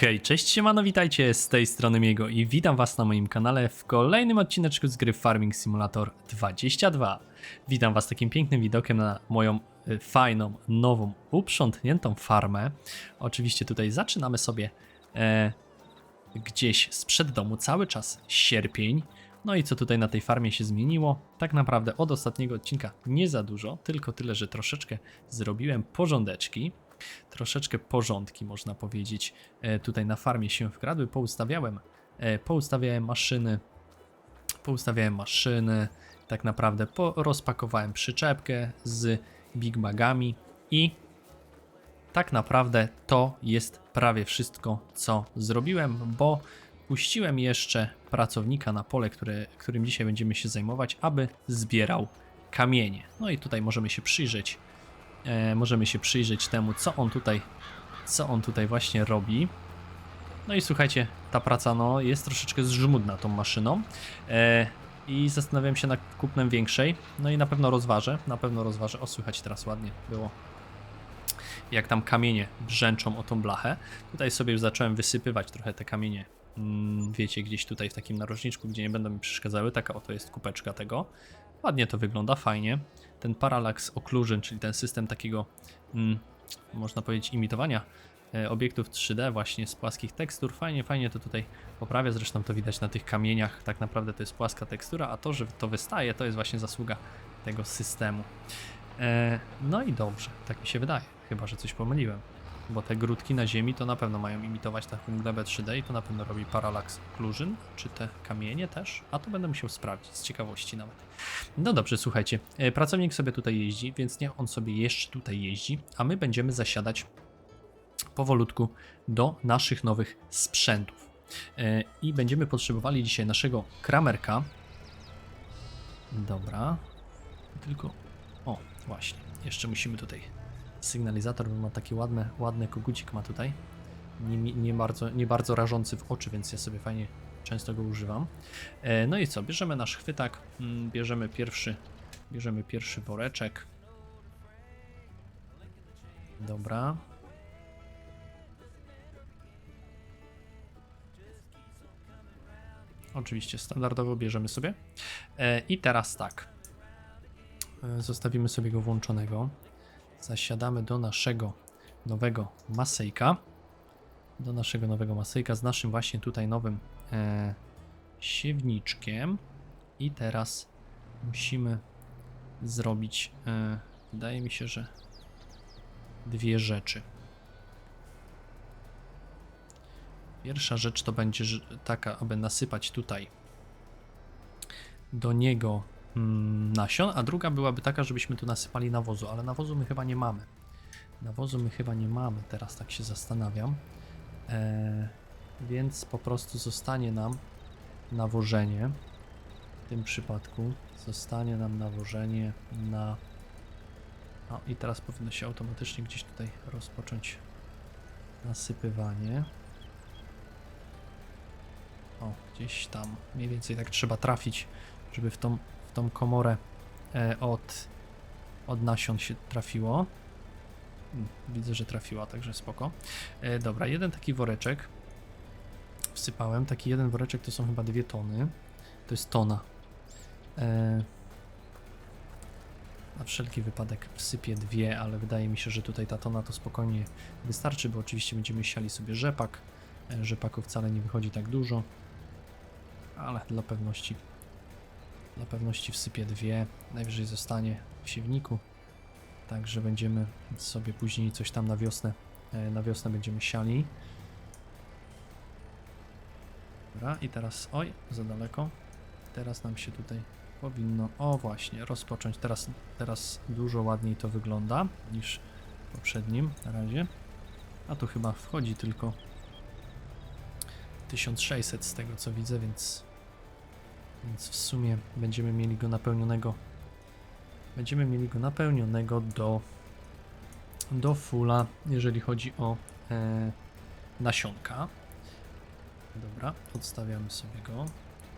Hej, cześć, siemano, witajcie z tej strony Miego i witam was na moim kanale w kolejnym odcineczku z gry Farming Simulator 22. Witam was takim pięknym widokiem na moją y, fajną, nową, uprzątniętą farmę. Oczywiście tutaj zaczynamy sobie e, gdzieś sprzed domu, cały czas sierpień. No i co tutaj na tej farmie się zmieniło? Tak naprawdę od ostatniego odcinka nie za dużo, tylko tyle, że troszeczkę zrobiłem porządeczki troszeczkę porządki, można powiedzieć, e, tutaj na farmie się wkradły. Poustawiałem, e, poustawiałem maszyny, poustawiałem maszyny, tak naprawdę rozpakowałem przyczepkę z Big Bagami i tak naprawdę to jest prawie wszystko, co zrobiłem, bo puściłem jeszcze pracownika na pole, którym dzisiaj będziemy się zajmować, aby zbierał kamienie. No i tutaj możemy się przyjrzeć e, możemy się przyjrzeć temu, co on tutaj, co on tutaj właśnie robi. No i słuchajcie, ta praca no, jest troszeczkę żmudna tą maszyną e, i zastanawiam się nad kupnem większej. No i na pewno rozważę, na pewno rozważę. O, słychać teraz ładnie było. Jak tam kamienie brzęczą o tą blachę. Tutaj sobie już zacząłem wysypywać trochę te kamienie. Mm, wiecie, gdzieś tutaj w takim narożniczku, gdzie nie będą mi przeszkadzały. Taka oto jest kupeczka tego. Ładnie to wygląda, fajnie. Ten Parallax Occlusion, czyli ten system takiego, mm, można powiedzieć, imitowania e, obiektów 3D właśnie z płaskich tekstur. Fajnie, fajnie to tutaj poprawia, zresztą to widać na tych kamieniach. Tak naprawdę to jest płaska tekstura, a to, że to wystaje, to jest właśnie zasługa tego systemu. E, no i dobrze, tak mi się wydaje, chyba że coś pomyliłem. Bo te grudki na ziemi to na pewno mają imitować taką glebę 3D i to na pewno robi Parallax Occlusion, czy te kamienie też, a to będę musiał sprawdzić z ciekawości nawet. No dobrze, słuchajcie, e, pracownik sobie tutaj jeździ, więc niech on sobie jeszcze tutaj jeździ, a my będziemy zasiadać powolutku do naszych nowych sprzętów. E, I będziemy potrzebowali dzisiaj naszego kramerka. Dobra. Tylko. O, właśnie. Jeszcze musimy tutaj. Sygnalizator ma taki ładny, ładny kogucik ma tutaj. Nie, nie, bardzo, nie bardzo rażący w oczy, więc ja sobie fajnie często go używam. E, No i co? Bierzemy nasz chwytak, mm, bierzemy pierwszy, bierzemy pierwszy woreczek. Dobra. Oczywiście standardowo bierzemy sobie. E, I teraz tak. E, Zostawimy sobie go włączonego. Zasiadamy do naszego nowego masejka. Do naszego nowego masejka z naszym właśnie tutaj nowym e, siewniczkiem. I teraz musimy zrobić, e, wydaje mi się, że dwie rzeczy. Pierwsza rzecz to będzie taka, aby nasypać tutaj do niego nasion, a druga byłaby taka, żebyśmy tu nasypali nawozu, ale nawozu my chyba nie mamy. Nawozu my chyba nie mamy, teraz tak się zastanawiam. E, więc po prostu zostanie nam nawożenie. W tym przypadku zostanie nam nawożenie na. O, i teraz powinno się automatycznie gdzieś tutaj rozpocząć nasypywanie. O, gdzieś tam mniej więcej tak trzeba trafić, żeby w tą, w tą komorę e, od, od nasion się trafiło. Mm, Widzę, że trafiła, także spoko. E, dobra, jeden taki woreczek wsypałem. Taki jeden woreczek to są chyba dwie tony. To jest tona. E, na wszelki wypadek wsypię dwie, ale wydaje mi się, że tutaj ta tona to spokojnie wystarczy, bo oczywiście będziemy siali sobie rzepak. Rzepaku wcale nie wychodzi tak dużo, ale dla pewności dla pewności wsypię dwie. Najwyżej zostanie w siewniku. Także będziemy sobie później coś tam na wiosnę, e, na wiosnę będziemy siali. Dobra, i teraz, oj, za daleko. Teraz nam się tutaj powinno, o właśnie, rozpocząć. Teraz, teraz dużo ładniej to wygląda niż w poprzednim na razie. A tu chyba wchodzi tylko 1600 z tego co widzę, więc, więc w sumie będziemy mieli go napełnionego. Będziemy mieli go napełnionego do, do fulla, jeżeli chodzi o e, nasionka. Dobra, odstawiamy sobie go.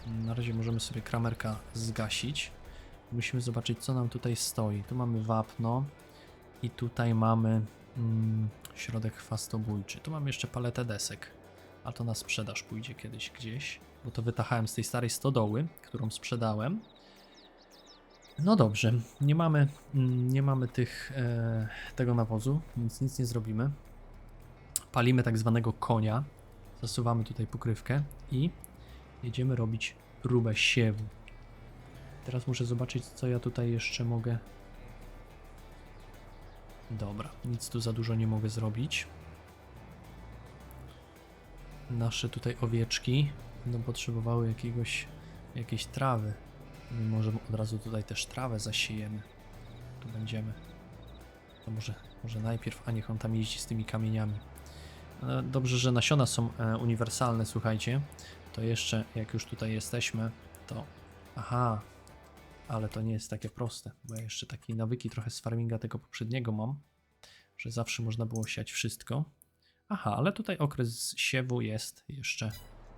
Na razie możemy sobie kramerka zgasić. Musimy zobaczyć, co nam tutaj stoi. Tu mamy wapno i tutaj mamy mm, środek chwastobójczy. Tu mamy jeszcze paletę desek. A to na sprzedaż pójdzie kiedyś gdzieś, bo to wytachałem z tej starej stodoły, którą sprzedałem. No dobrze, nie mamy, mm, nie mamy tych, e, tego nawozu, więc nic nie zrobimy. Palimy tak zwanego konia, zasuwamy tutaj pokrywkę i jedziemy robić próbę siewu. Teraz muszę zobaczyć, co ja tutaj jeszcze mogę. Dobra, nic tu za dużo nie mogę zrobić. Nasze tutaj owieczki będą potrzebowały jakiegoś, jakiejś trawy. My od razu tutaj też trawę zasiejemy. Tu będziemy. To może, może najpierw, a niech on tam jeździ z tymi kamieniami. Dobrze, że nasiona są e, uniwersalne, słuchajcie. To jeszcze, jak już tutaj jesteśmy, to... Aha, ale to nie jest takie proste, bo ja jeszcze takie nawyki trochę z farminga tego poprzedniego mam, że zawsze można było siać wszystko. Aha, ale tutaj okres siewu jest jeszcze,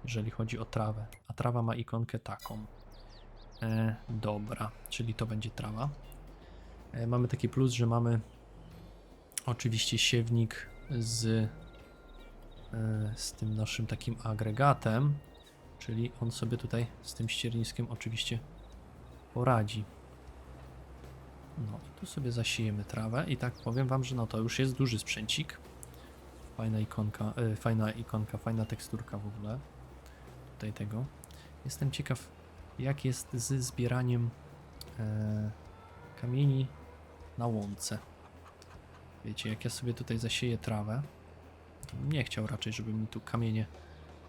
jeżeli chodzi o trawę, a trawa ma ikonkę taką. E, dobra, czyli to będzie trawa. E, mamy taki plus, że mamy oczywiście siewnik z, e, z tym naszym takim agregatem, czyli on sobie tutaj z tym ścierniskiem oczywiście poradzi. No tu sobie zasiejemy trawę i tak powiem wam, że no to już jest duży sprzęcik. Fajna ikonka, e, fajna ikonka, fajna teksturka w ogóle. Tutaj tego. Jestem ciekaw, jak jest z zbieraniem e, kamieni na łące. Wiecie, jak ja sobie tutaj zasieję trawę, to bym nie chciał raczej, żeby mi tu kamienie,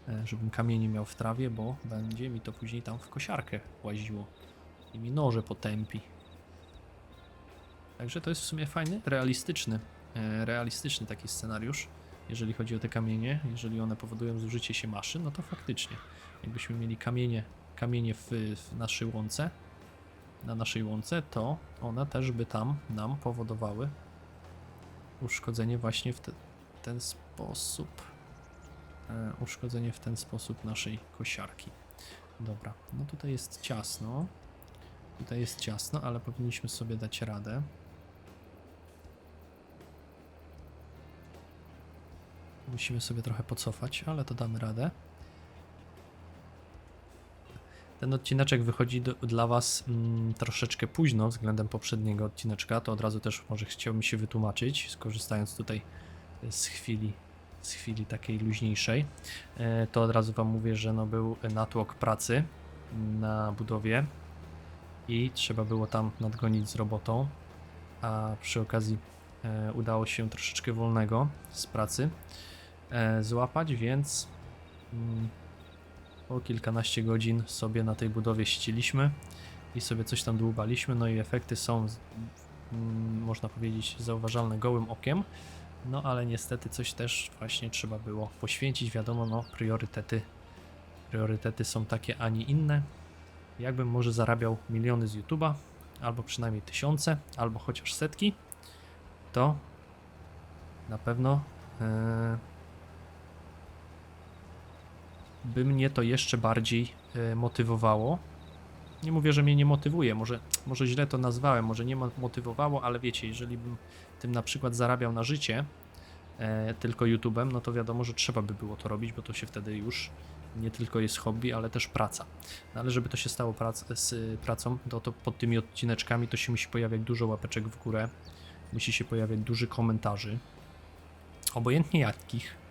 e, żebym kamienie miał w trawie, bo będzie mi to później tam w kosiarkę łaziło i mi noże potępi. Także to jest w sumie fajny, realistyczny, e, realistyczny taki scenariusz, jeżeli chodzi o te kamienie. Jeżeli one powodują zużycie się maszyn, no to faktycznie, jakbyśmy mieli kamienie, kamienie w, w naszej łące, na naszej łące, to one też by tam nam powodowały uszkodzenie właśnie w te, ten sposób. E, uszkodzenie w ten sposób naszej kosiarki. Dobra, no tutaj jest ciasno. Tutaj jest ciasno, ale powinniśmy sobie dać radę. Musimy sobie trochę pocofać, ale to damy radę. Ten odcineczek wychodzi do, dla Was mm, troszeczkę późno względem poprzedniego odcineczka. To od razu też może chciałbym się wytłumaczyć, skorzystając tutaj z chwili, z chwili takiej luźniejszej. E, to od razu Wam mówię, że no był natłok pracy na budowie i trzeba było tam nadgonić z robotą, a przy okazji e, udało się troszeczkę wolnego z pracy e, złapać, więc mm, po kilkanaście godzin sobie na tej budowie ściliśmy i sobie coś tam dłubaliśmy, no i efekty są, mm, można powiedzieć, zauważalne gołym okiem, no ale niestety coś też właśnie trzeba było poświęcić, wiadomo, no priorytety, priorytety są takie, a nie inne, jakbym może zarabiał miliony z YouTube'a, albo przynajmniej tysiące, albo chociaż setki, to na pewno e, by mnie to jeszcze bardziej e, motywowało. Nie mówię, że mnie nie motywuje, może, może źle to nazwałem, może nie mo- motywowało, ale wiecie, jeżeli bym tym na przykład zarabiał na życie e, tylko YouTube'em, no to wiadomo, że trzeba by było to robić, bo to się wtedy już nie tylko jest hobby, ale też praca. No ale żeby to się stało prac, z pracą, to, to pod tymi odcineczkami to się musi pojawiać dużo łapeczek w górę, musi się pojawiać duży komentarzy, obojętnie jakich.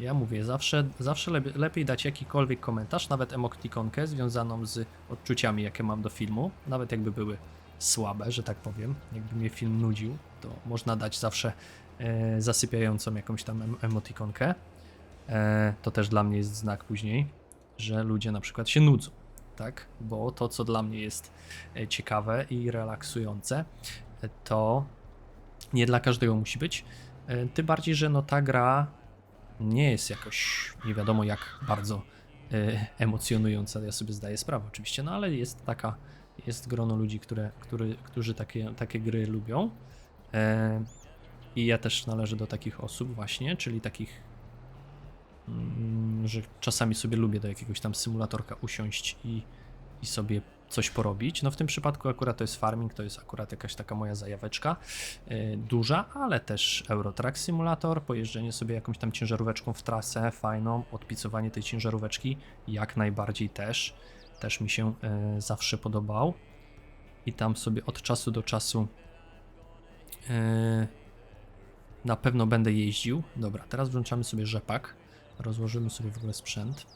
Ja mówię, zawsze, zawsze lepiej, lepiej dać jakikolwiek komentarz, nawet emoktikonkę związaną z odczuciami, jakie mam do filmu, nawet jakby były słabe, że tak powiem, jakby mnie film nudził, to można dać zawsze e, zasypiającą jakąś tam em- emotikonkę. E, to też dla mnie jest znak później, że ludzie na przykład się nudzą, tak? Bo to, co dla mnie jest e, ciekawe i relaksujące, e, to nie dla każdego musi być. E, Tym bardziej, że no ta gra nie jest jakoś nie wiadomo jak bardzo e, emocjonująca. Ja sobie zdaję sprawę oczywiście, no ale jest taka, jest grono ludzi, które, który, którzy takie, takie gry lubią. E, I ja też należę do takich osób właśnie, czyli takich mm, że czasami sobie lubię do jakiegoś tam symulatorka usiąść i, i sobie coś porobić. No w tym przypadku akurat to jest farming, to jest akurat jakaś taka moja zajaweczka yy, duża, ale też Eurotrack Simulator, pojeżdżenie sobie jakąś tam ciężaróweczką w trasę fajną, odpicowanie tej ciężaróweczki jak najbardziej też, też mi się yy, zawsze podobał i tam sobie od czasu do czasu yy, na pewno będę jeździł. Dobra, teraz włączamy sobie rzepak, rozłożymy sobie w ogóle sprzęt.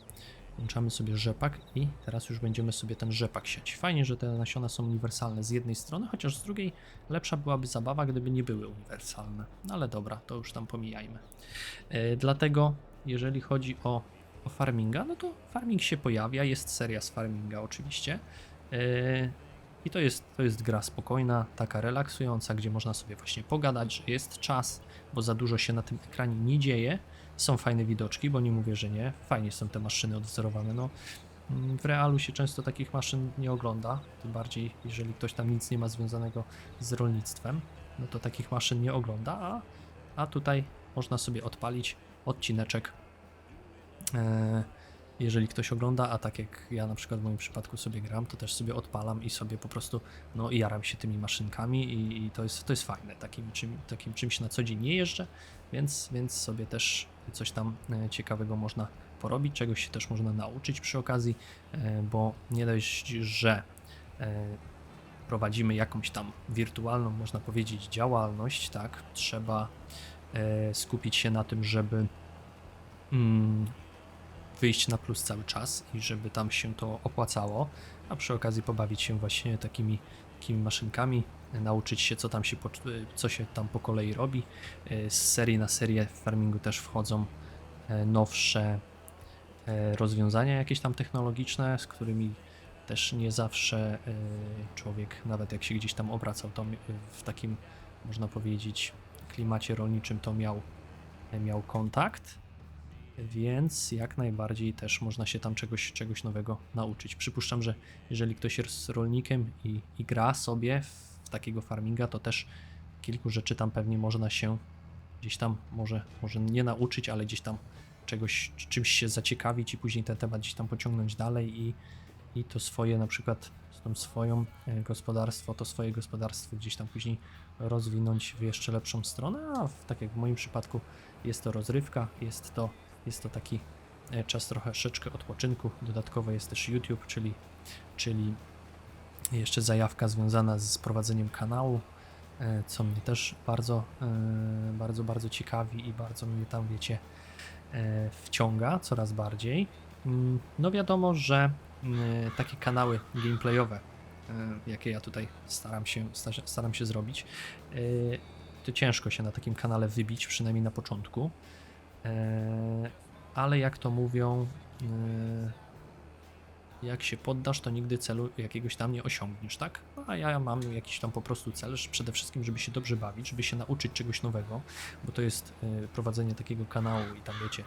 Włączamy sobie rzepak i teraz już będziemy sobie ten rzepak siać. Fajnie, że te nasiona są uniwersalne z jednej strony, chociaż z drugiej lepsza byłaby zabawa, gdyby nie były uniwersalne. No ale dobra, to już tam pomijajmy. E, dlatego, jeżeli chodzi o, o farminga, no to farming się pojawia, jest seria z farminga oczywiście. E, I to jest, to jest gra spokojna, taka relaksująca, gdzie można sobie właśnie pogadać, że jest czas, bo za dużo się na tym ekranie nie dzieje. Są fajne widoczki, bo nie mówię, że nie. Fajnie są te maszyny odwzorowane. No, mm, w realu się często takich maszyn nie ogląda, tym bardziej jeżeli ktoś tam nic nie ma związanego z rolnictwem, no to takich maszyn nie ogląda, a, a tutaj można sobie odpalić odcineczek, e, jeżeli ktoś ogląda, a tak jak ja na przykład w moim przypadku sobie gram, to też sobie odpalam i sobie po prostu no i jaram się tymi maszynkami i, i to, jest, to jest fajne, takim, czym, takim czymś na co dzień nie jeżdżę, więc, więc sobie też coś tam e, ciekawego można porobić, czegoś się też można nauczyć przy okazji, e, bo nie dość, że e, prowadzimy jakąś tam wirtualną, można powiedzieć, działalność, tak, trzeba skupić się na tym, żeby mm, wyjść na plus cały czas i żeby tam się to opłacało, a przy okazji pobawić się właśnie takimi, takimi maszynkami, nauczyć się co tam się, po, co się tam po kolei robi. E, Z serii na serię w farmingu też wchodzą e, nowsze e, rozwiązania jakieś tam technologiczne, z którymi też nie zawsze człowiek, nawet jak się gdzieś tam obracał, to w takim, można powiedzieć, klimacie rolniczym to miał, miał kontakt, więc jak najbardziej też można się tam czegoś, czegoś nowego nauczyć. Przypuszczam, że jeżeli ktoś jest rolnikiem i, i gra sobie w, takiego farminga, to też kilku rzeczy tam pewnie można się gdzieś tam może, może nie nauczyć, ale gdzieś tam czegoś, czymś się zaciekawić i później ten temat gdzieś tam pociągnąć dalej i, i to swoje na przykład tą swoją e, gospodarstwo, to swoje gospodarstwo gdzieś tam później rozwinąć w jeszcze lepszą stronę, a w, tak jak w moim przypadku jest to rozrywka, jest to, jest to taki e, czas troszeczkę odpoczynku. Dodatkowo jest też YouTube, czyli, czyli jeszcze zajawka związana z prowadzeniem kanału, e, co mnie też bardzo, e, bardzo, bardzo ciekawi i bardzo mnie tam, wiecie, wciąga coraz bardziej. Mm, No wiadomo, że mm, takie kanały gameplayowe, jakie ja tutaj staram się, sta- staram się zrobić, to ciężko się na takim kanale wybić, przynajmniej na początku. E, Ale jak to mówią, e, jak się poddasz, to nigdy celu jakiegoś tam nie osiągniesz, tak? A ja mam jakiś tam po prostu cel, że przede wszystkim, żeby się dobrze bawić, żeby się nauczyć czegoś nowego, bo to jest e, prowadzenie takiego kanału i tam wiecie,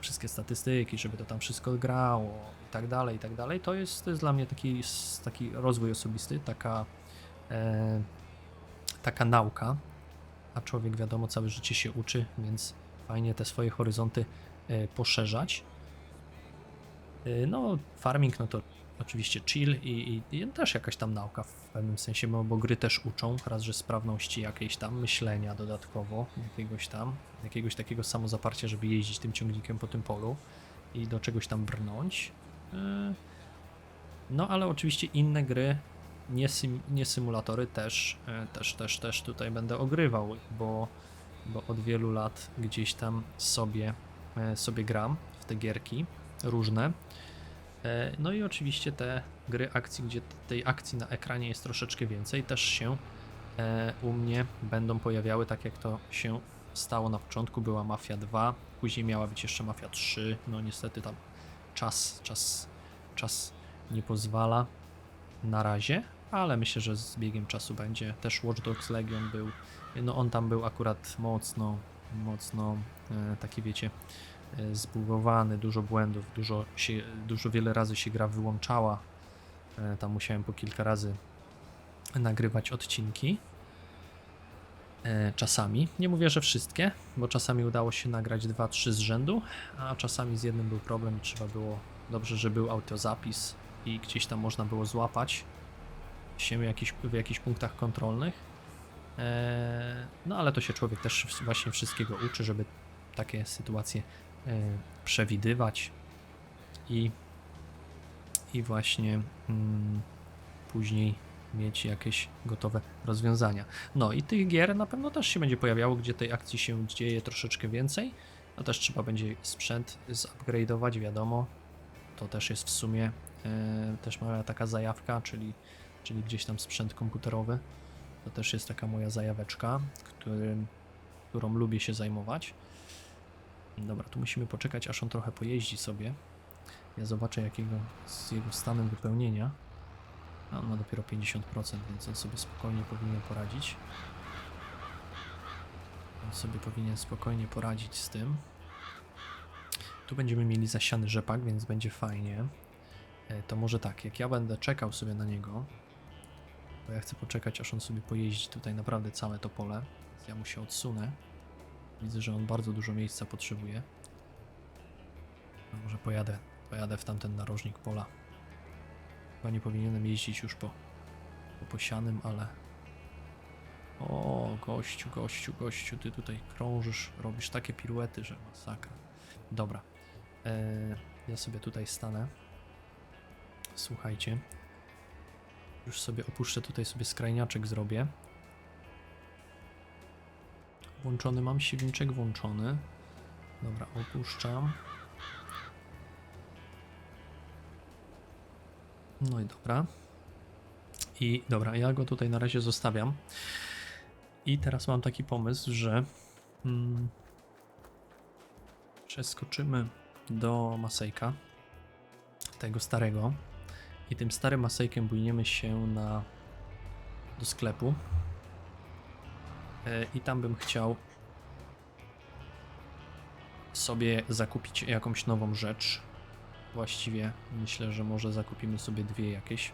wszystkie statystyki, żeby to tam wszystko grało i tak dalej, i tak dalej, to jest, to jest dla mnie taki, taki rozwój osobisty, taka, e, taka nauka, a człowiek wiadomo całe życie się uczy, więc fajnie te swoje horyzonty e, poszerzać. E, No, farming, no to oczywiście chill i, i, i też jakaś tam nauka w pewnym sensie, bo, gry też uczą, raz, że sprawności jakiejś tam, myślenia dodatkowo, jakiegoś tam, jakiegoś takiego samozaparcia, żeby jeździć tym ciągnikiem po tym polu i do czegoś tam brnąć. E, No, ale oczywiście inne gry, nie, nie symulatory też, też, też, też tutaj będę ogrywał, bo, bo od wielu lat gdzieś tam sobie, e, sobie gram w te gierki różne. E, No i oczywiście te gry akcji, gdzie tej akcji na ekranie jest troszeczkę więcej, też się e, u mnie będą pojawiały, tak jak to się stało na początku. Była Mafia 2, później miała być jeszcze Mafia 3. No niestety tam czas, czas, czas nie pozwala na razie, ale myślę, że z biegiem czasu będzie. Też Watch Dogs Legion był, no on tam był akurat mocno, mocno e, taki wiecie, e, zbugowany, dużo błędów, dużo, się, dużo wiele razy się gra wyłączała. E, Tam musiałem po kilka razy nagrywać odcinki. Czasami, nie mówię, że wszystkie, bo czasami udało się nagrać 2-3 z rzędu, a czasami z jednym był problem i trzeba było, dobrze, że był autozapis, i gdzieś tam można było złapać się w jakichś, w jakichś punktach kontrolnych. E, no ale to się człowiek też właśnie wszystkiego uczy, żeby takie sytuacje e, przewidywać i, i właśnie mm, później mieć jakieś gotowe rozwiązania. No i tych gier na pewno też się będzie pojawiało, gdzie tej akcji się dzieje troszeczkę więcej. No też trzeba będzie sprzęt zupgrade'ować, wiadomo. To też jest w sumie e, też taka zajawka, czyli, czyli gdzieś tam sprzęt komputerowy. To też jest taka moja zajaweczka, którym, którą lubię się zajmować. Dobra, tu musimy poczekać, aż on trochę pojeździ sobie. Ja zobaczę, jakiego z jego stanem wypełnienia. A on ma dopiero 50%, więc on sobie spokojnie powinien poradzić. On sobie powinien spokojnie poradzić z tym. Tu będziemy mieli zasiany rzepak, więc będzie fajnie. E, To może tak, jak ja będę czekał sobie na niego, bo ja chcę poczekać, aż on sobie pojeździ tutaj naprawdę całe to pole. Więc ja mu się odsunę. Widzę, że on bardzo dużo miejsca potrzebuje. No może pojadę, pojadę w tamten narożnik pola. Chyba nie powinienem jeździć już po, po posianym, ale... O, gościu, gościu, gościu, ty tutaj krążysz, robisz takie piruety, że masakra. Dobra, e, ja sobie tutaj stanę. Słuchajcie. Już sobie opuszczę, tutaj sobie skrajniaczek zrobię. Włączony mam, silniczek włączony. Dobra, opuszczam. No i dobra. I dobra, ja go tutaj na razie zostawiam. I teraz mam taki pomysł, że mm, przeskoczymy do Masejka, tego starego. I tym starym Masejkiem bujniemy się na do sklepu. E, I tam bym chciał sobie zakupić jakąś nową rzecz. Właściwie myślę, że może zakupimy sobie dwie jakieś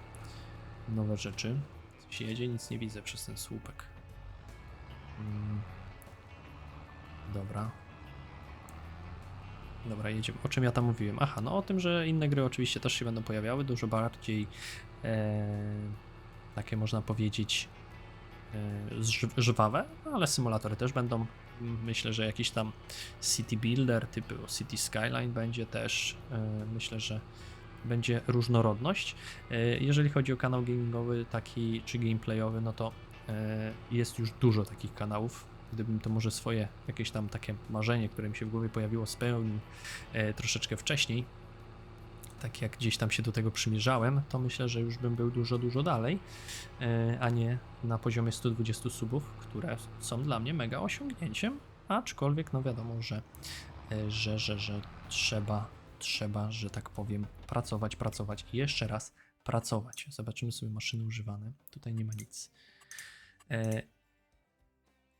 nowe rzeczy. Coś jedzie, nic nie widzę przez ten słupek. Mm. Dobra. Dobra, jedziemy. O czym ja tam mówiłem? Aha, no o tym, że inne gry oczywiście też się będą pojawiały, dużo bardziej e, takie można powiedzieć e, żwawe, ale symulatory też będą. Myślę, że jakiś tam City Builder typu City Skyline będzie też. E, myślę, że będzie różnorodność. E, Jeżeli chodzi o kanał gamingowy taki czy gameplayowy, no to e, jest już dużo takich kanałów. Gdybym to może swoje jakieś tam takie marzenie, które mi się w głowie pojawiło, spełnił e, troszeczkę wcześniej, tak jak gdzieś tam się do tego przymierzałem, to myślę, że już bym był dużo, dużo dalej, e, a nie na poziomie 120 subów, które są dla mnie mega osiągnięciem, aczkolwiek no wiadomo, że, e, że, że, że trzeba, trzeba, że tak powiem, pracować, pracować i jeszcze raz pracować. Zobaczymy sobie maszyny używane. Tutaj nie ma nic.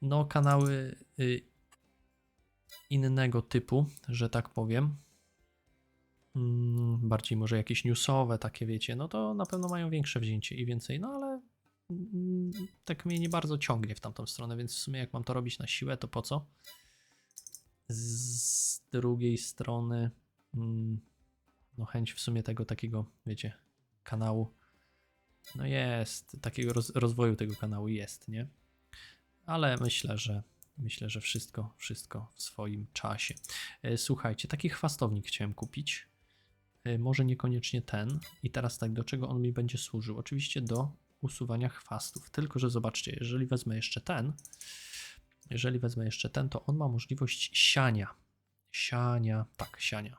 No, kanały y, innego typu, że tak powiem. Mm, bardziej może jakieś newsowe, takie wiecie, no to na pewno mają większe wzięcie i więcej, no ale mm, tak mnie nie bardzo ciągnie w tamtą stronę, więc w sumie jak mam to robić na siłę, to po co? Z drugiej strony, mm, no chęć w sumie tego takiego, wiecie, kanału, no jest, takiego roz, rozwoju tego kanału jest, nie? Ale myślę, że myślę, że wszystko, wszystko w swoim czasie. E, Słuchajcie, taki chwastownik chciałem kupić. E, Może niekoniecznie ten. I teraz tak, do czego on mi będzie służył? Oczywiście do usuwania chwastów. Tylko, że zobaczcie, jeżeli wezmę jeszcze ten, jeżeli wezmę jeszcze ten, to on ma możliwość siania. Siania, tak, siania.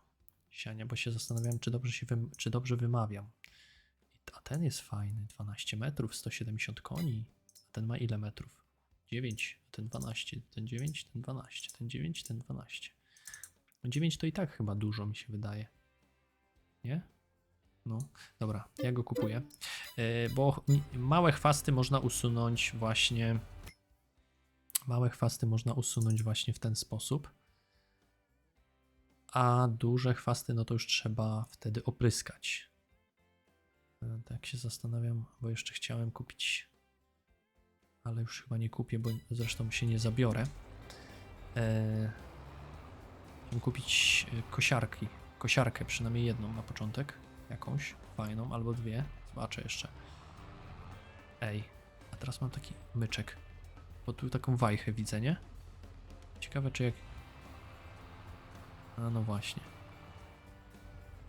Siania, bo się zastanawiałem, czy dobrze, się wym- czy dobrze wymawiam. A ten jest fajny, 12 metrów, 170 koni. A ten ma ile metrów? 9, ten 12, ten 9, ten 12, ten 9, ten 12. No 9 to i tak chyba dużo mi się wydaje. Nie? No, dobra, ja go kupuję. E, Bo małe chwasty można usunąć właśnie. Małe chwasty można usunąć właśnie w ten sposób. A duże chwasty, no to już trzeba wtedy opryskać. E, Tak się zastanawiam, bo jeszcze chciałem kupić ale już chyba nie kupię, bo zresztą się nie zabiorę. Eee, kupić e, kosiarki, kosiarkę przynajmniej jedną na początek. jakąś fajną, albo dwie. Zobaczę jeszcze. Ej, a teraz mam taki myczek. Bo tu taką wajchę widzę, nie? Ciekawe czy jak... A no właśnie.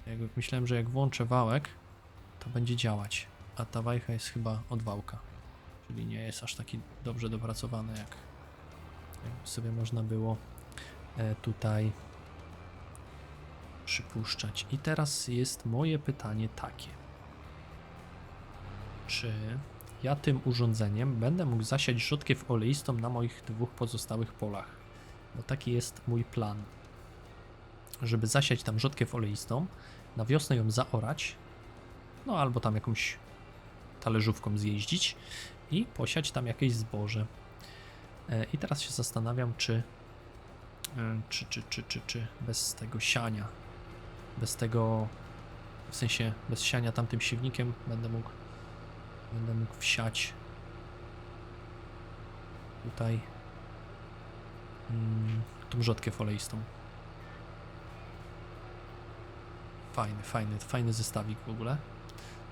Jak myślałem, że jak włączę wałek, to będzie działać. A ta wajcha jest chyba od wałka. Czyli nie jest aż taki dobrze dopracowany, jak, sobie można było e, tutaj przypuszczać. I teraz jest moje pytanie takie. Czy ja tym urządzeniem będę mógł zasiać rzodkiew oleistą na moich dwóch pozostałych polach? Bo taki jest mój plan. Żeby zasiać tam rzodkiew oleistą, na wiosnę ją zaorać, no albo tam jakąś talerzówką zjeździć i posiać tam jakieś zboże. E, I teraz się zastanawiam, czy, e, czy, czy, czy, czy, czy bez tego siania, bez tego, w sensie bez siania tamtym siewnikiem będę mógł, będę mógł wsiać tutaj mm, tą rzodkiew oleistą. Fajny, fajny, fajny zestawik w ogóle.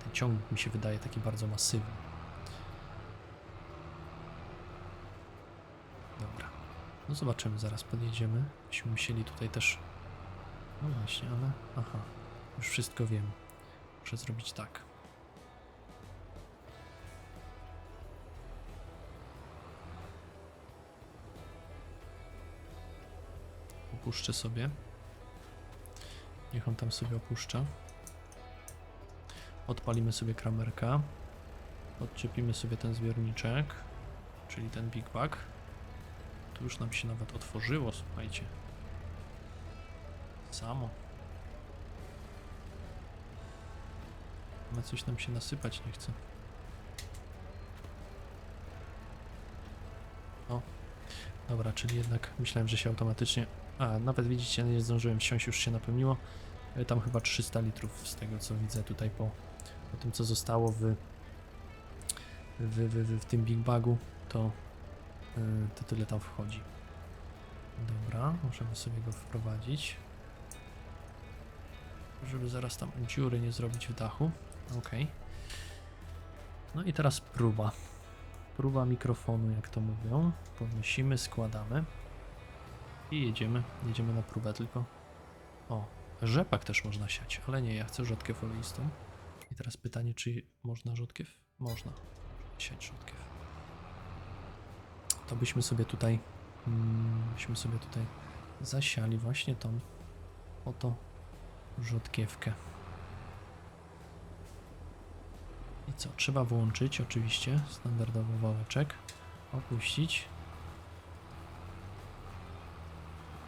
Ten ciągnik mi się wydaje taki bardzo masywny. Dobra. No zobaczymy, zaraz podjedziemy. Byśmy musieli tutaj też... No właśnie, ale... Aha. Już wszystko wiem. Muszę zrobić tak. Opuszczę sobie. Niech on tam sobie opuszcza. Odpalimy sobie kramerka. Odczepimy sobie ten zbiorniczek, czyli ten Big Bag. Tu już nam się nawet otworzyło, słuchajcie. Samo. Na coś nam się nasypać nie chce. O. Dobra, czyli jednak myślałem, że się automatycznie... A, nawet widzicie, nie zdążyłem wsiąść, już się napełniło. E, Tam chyba 300 litrów z tego co widzę tutaj po, po tym co zostało w, w, w, w, w tym Big Bagu, to, to tyle tam wchodzi. Dobra, możemy sobie go wprowadzić. Żeby zaraz tam dziury nie zrobić w dachu. Ok. No i teraz próba. Próba mikrofonu, jak to mówią. Podnosimy, składamy. I jedziemy. Jedziemy na próbę tylko. O, Rzepak też można siać, ale nie, ja chcę rzodkiew oleistą. I teraz pytanie, czy można rzodkiew? Można siać rzodkiew. To byśmy sobie tutaj, mm, byśmy sobie tutaj zasiali właśnie tą oto rzodkiewkę. I co? Trzeba włączyć oczywiście standardowy wałeczek, opuścić.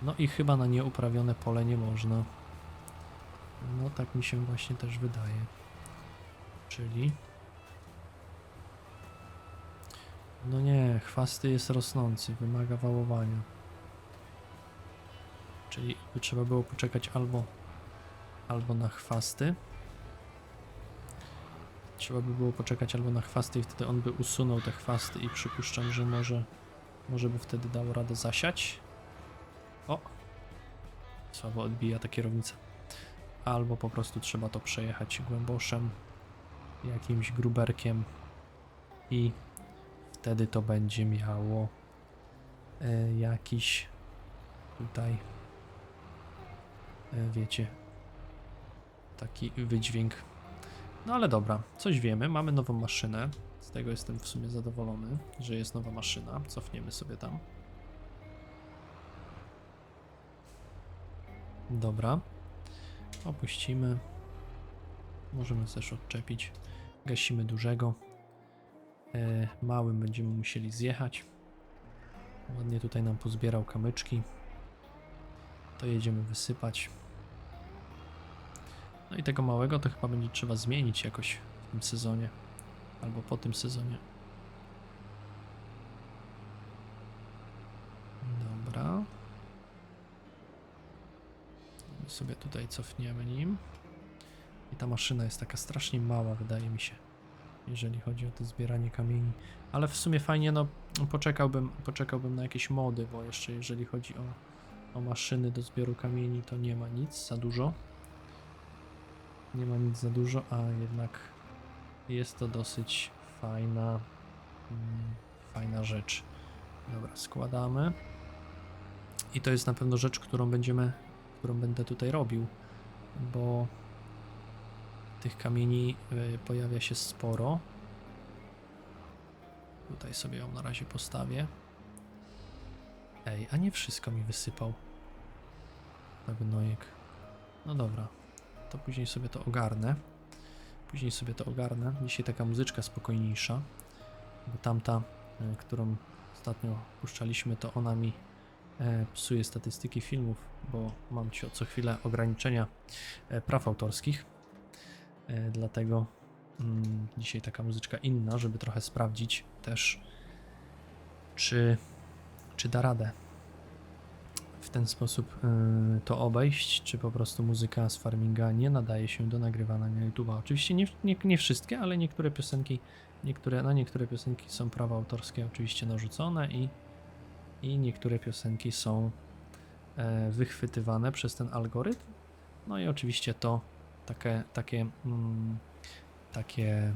No i chyba na nieuprawione pole nie można. No tak mi się właśnie też wydaje. Czyli... No nie, chwasty jest rosnący, wymaga wałowania. Czyli by trzeba było poczekać albo, albo na chwasty. Trzeba by było poczekać albo na chwasty i wtedy on by usunął te chwasty i przypuszczam, że może, może by wtedy dał radę zasiać. O! Słabo odbija ta kierownica albo po prostu trzeba to przejechać głęboszem, jakimś gruberkiem i wtedy to będzie miało e, jakiś tutaj e, wiecie taki wydźwięk no ale dobra, coś wiemy, mamy nową maszynę z tego jestem w sumie zadowolony, że jest nowa maszyna cofniemy sobie tam dobra Opuścimy. Możemy też odczepić. Gasimy dużego. E, małym będziemy musieli zjechać. Ładnie tutaj nam pozbierał kamyczki. To jedziemy wysypać. No i tego małego to chyba będzie trzeba zmienić jakoś w tym sezonie. Albo po tym sezonie. Dobra. sobie tutaj cofniemy nim. I ta maszyna jest taka strasznie mała, wydaje mi się, jeżeli chodzi o to zbieranie kamieni. Ale w sumie fajnie, no poczekałbym, poczekałbym na jakieś mody, bo jeszcze jeżeli chodzi o, o maszyny do zbioru kamieni, to nie ma nic za dużo. nie ma nic za dużo, a jednak jest to dosyć fajna, mm, fajna rzecz. Dobra, składamy. I to jest na pewno rzecz, którą będziemy, którą będę tutaj robił, bo tych kamieni y, pojawia się sporo. Tutaj sobie ją na razie postawię. Ej, a nie wszystko mi wysypał. Na gnojek. No dobra, to później sobie to ogarnę. Później sobie to ogarnę. Dzisiaj taka muzyczka spokojniejsza, bo tamta, e, którą ostatnio puszczaliśmy, to ona mi e, psuje statystyki filmów, bo mam ci co chwilę ograniczenia e, praw autorskich. E, dlatego mm, dzisiaj taka muzyczka inna, żeby trochę sprawdzić też, czy, czy da radę w ten sposób y, to obejść, czy po prostu muzyka z farminga nie nadaje się do nagrywania na YouTube. Oczywiście nie, nie, nie wszystkie, ale niektóre piosenki, niektóre, na niektóre piosenki są prawa autorskie oczywiście narzucone i, i niektóre piosenki są e, wychwytywane przez ten algorytm. No i oczywiście to takie, takie, mm, takie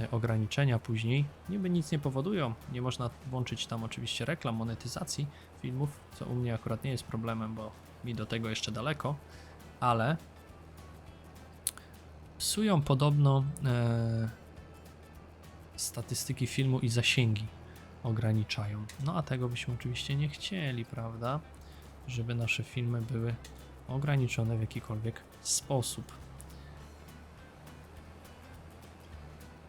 e, ograniczenia później niby nic nie powodują. Nie można włączyć tam oczywiście reklam, monetyzacji filmów, co u mnie akurat nie jest problemem, bo mi do tego jeszcze daleko, ale psują podobno e, statystyki filmu i zasięgi ograniczają. No a tego byśmy oczywiście nie chcieli, prawda? Żeby nasze filmy były ograniczone w jakikolwiek sposób.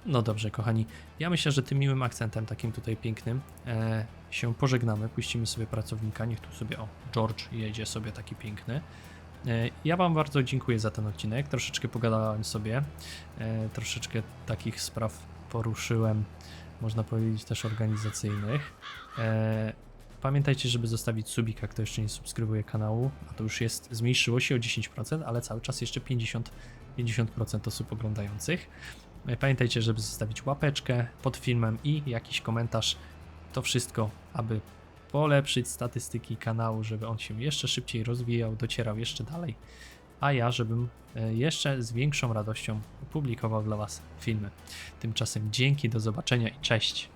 No dobrze, kochani. Ja myślę, że tym miłym akcentem, takim tutaj pięknym, e, się pożegnamy. Puścimy sobie pracownika. Niech tu sobie, o, George jedzie sobie taki piękny. E, ja Wam bardzo dziękuję za ten odcinek. Troszeczkę pogadałem sobie, e, troszeczkę takich spraw poruszyłem, można powiedzieć też organizacyjnych. E, pamiętajcie, żeby zostawić subika, kto jeszcze nie subskrybuje kanału, a to już jest, zmniejszyło się o 10%, ale cały czas jeszcze 50, 50% osób oglądających. Pamiętajcie, żeby zostawić łapeczkę pod filmem i jakiś komentarz. To wszystko, aby polepszyć statystyki kanału, żeby on się jeszcze szybciej rozwijał, docierał jeszcze dalej. A ja, żebym e, jeszcze z większą radością publikował dla Was filmy. Tymczasem dzięki, do zobaczenia i cześć.